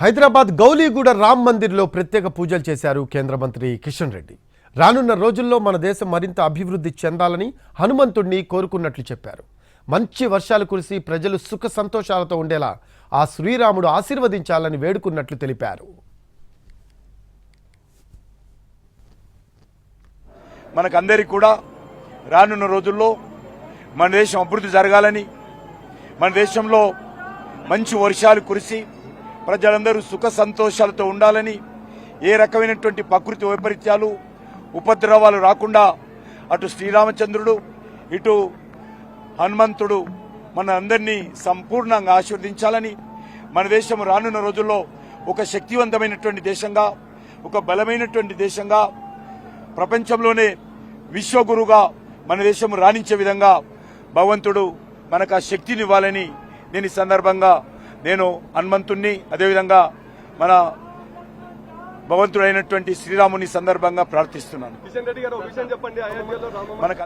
హైదరాబాద్ గౌలీగూడ రామ్ మందిర్లో ప్రత్యేక పూజలు చేశారు కేంద్ర మంత్రి కిషన్ రెడ్డి. రానున్న రోజుల్లో మన దేశం మరింత అభివృద్ధి చెందాలని హనుమంతుడిని కోరుకున్నట్లు చెప్పారు. మంచి వర్షాలు కురిసి ప్రజలు సుఖ సంతోషాలతో ఉండేలా ఆ శ్రీరాముడు ఆశీర్వదించాలని వేడుకున్నట్లు తెలిపారు. మనకందరికీ కూడా రానున్న రోజుల్లో మన దేశం అభివృద్ధి జరగాలని మన దేశంలో మంచి వర్షాలు కురిసి ప్రజలందరూ సుఖ సంతోషాలతో ఉండాలని ఏ రకమైనటువంటి ప్రకృతి వైపరీత్యాలు ఉపద్రవాలు రాకుండా అటు శ్రీరామచంద్రుడు ఇటు హనుమంతుడు మన అందరినీ సంపూర్ణంగా ఆశీర్వదించాలని మన దేశం రానున్న రోజుల్లో ఒక శక్తివంతమైనటువంటి దేశంగా ఒక బలమైనటువంటి దేశంగా ప్రపంచంలోనే విశ్వగురుగా మన దేశం రాణించే విధంగా భగవంతుడు మనకు ఆ శక్తినివ్వాలని నేను ఈ సందర్భంగా నేను హనుమంతుణ్ణి అదేవిధంగా మన భగవంతుడైనటువంటి శ్రీరాముని సందర్భంగా ప్రార్థిస్తున్నాను. మనకు